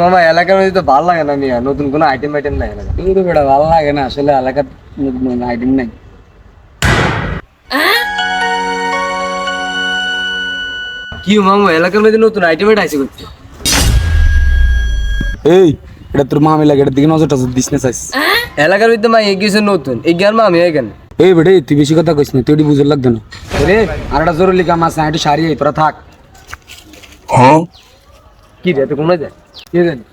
মামা এলাকার মধ্যে তো ভালো লাগে না মিয়া নতুন কোনো আইটেম আইটেম নাই এলাকা কিন্তু বেটা ভালো লাগে না আসলে এলাকার আইডিম নাই। কি মামা এলাকার মধ্যে নতুন আইটেম আইটেম আইছে করছে এই এটা তোর মামি লাগে এটার দিকে নজর টজর দিস না চাইস। এলাকার মধ্যে মা এগিয়েছে নতুন এগিয়ার মা আমি এখানে এই বেটে তুই বেশি কথা কইস না তুই এটি বুঝে লাগবে না। রে আর একটা জরুরি কাম আছে একটু সারিয়ে তোরা থাক। কি রে তো কমে যায় জানি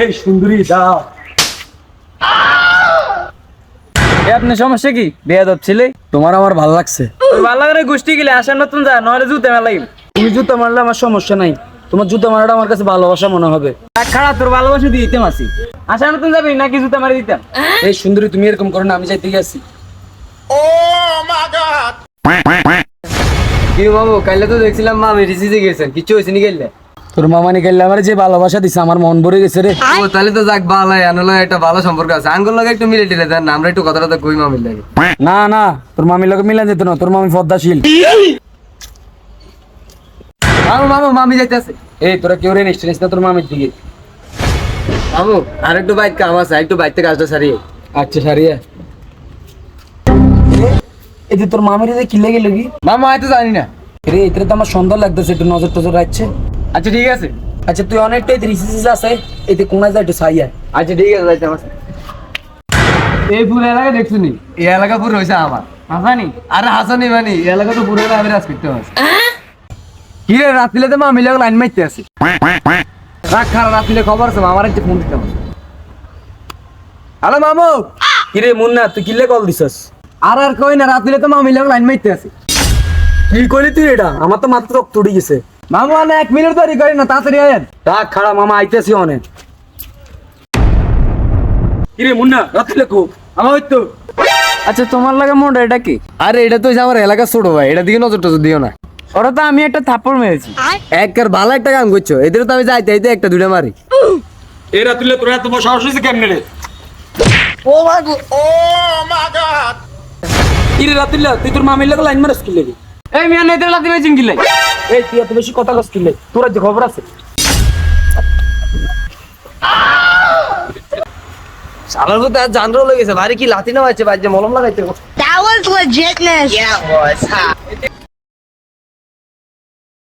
এই সুন্দরী দাও আপনার সমস্যা কি? বেয়াদব ছেলে। তোমার আমার ভালো লাগছে। ভালো লাগে গোষ্ঠী গেলে? আসার নতুন যা নইলে জুতে মেলা লাগিল তুমি জুতো মারলে আমার সমস্যা নাই। তোমার জুতো মারাটা আমার কাছে ভালোবাসা মনে হবে। খাড়া তোর ভালোবাসা দিয়ে দিতাম আসি নতুন যাবি নাকি জুতা মারি দিতাম? এই সুন্দরী তুমি এরকম করো না আমি যাইতে গেছি কি মামু কাইলে তো দেখছিলাম মা আমি গেছেন। কিছু হয়েছে নি গেলে তোর মামা নিকাইলে আমার যে ভালোবাসা দিছে আমার মন ভরে গেছে রে। ও তাহলে তো যাক ভালো আনলো একটা ভালো সম্পর্ক আছে। আঙ্গুল লাগে একটু মিলে টিলে দেন আমরা একটু কথাটা কই মামির লাগে। না না তোর মামির যেত না তোর মামি পদ্মাশীল। মামু মামু মামি যাইতেছে। এই তোরা কেউ রে নিস না তোর মামির দিকে। মামু আর একটু বাইক কাম আছে একটু বাইক থেকে কাজটা সারিয়ে। আচ্ছা সারিয়া। যে তোর মামির যে কিলে গেল কি? মামা হয়তো জানি না। রে এতে তো আমার সুন্দর লাগতেছে একটু নজর টজর রাখছে। আচ্ছা ঠিক আছে। আচ্ছা তুই অনেকটাই রিসিস আছে এতে কোনায় যা একটু সাইয়া। আচ্ছা ঠিক আছে যাইতে আমার এই পুরো এলাকা দেখছ নি? এই এলাকা পুরো হয়েছে আমার। হাসানি? আরে হাসানি মানি এই এলাকা তো পুরো আমি রাজ করতে হবে কি রে রাত্রিলে তো মামি লোক লাইন মারতে আছে রাখ খারাপ রাত্রিলে খবর আছে আমার একটা ফোন দিতে হবে। হ্যালো মামু। কিরে মুন্না তুই কিলে কল দিছস? আর আর কই না রাত্রিলে তো মামি লাইন মারতে আছে। কি করলি তুই এটা? আমার তো মাত্র রক্ত উড়ে গেছে। মামু আনে এক মিনিট দেরি করি না তাড়াতাড়ি আয়েন। থাক খাড়া মামা আইতেছি অনেক কিরে মুন্না রাত্রিলে কো? আমার ওই তো। আচ্ছা তোমার লাগে মোটা এটা কি? আরে এটা তো আমার এলাকা ছোট ভাই এটা দিকে নজর টজর দিও না। ওরা তো আমি একটা থাপ্পড় মেরেছি। এক একের ভালো একটা কাম করছ এদের তো আমি যাইতে যাইতে একটা দুটা মারি। এই রাত্রিলে তোরা তোমার সাহস হয়েছে কেমনে রে? কিরে রাত্রিলে তুই তোর মামির লোক লাইন মারাস কিলে এই মিয়া নেদের লাতি মেচিন গিলাই এই তুই এত বেশি কথা কস কিলে? তোর যে খবর আছে? আমার কথা জানরো লেগেছে ভারী কি লাথি না হয়েছে ভাই যে মলম লাগাইতে That was legitness. Yeah, it was.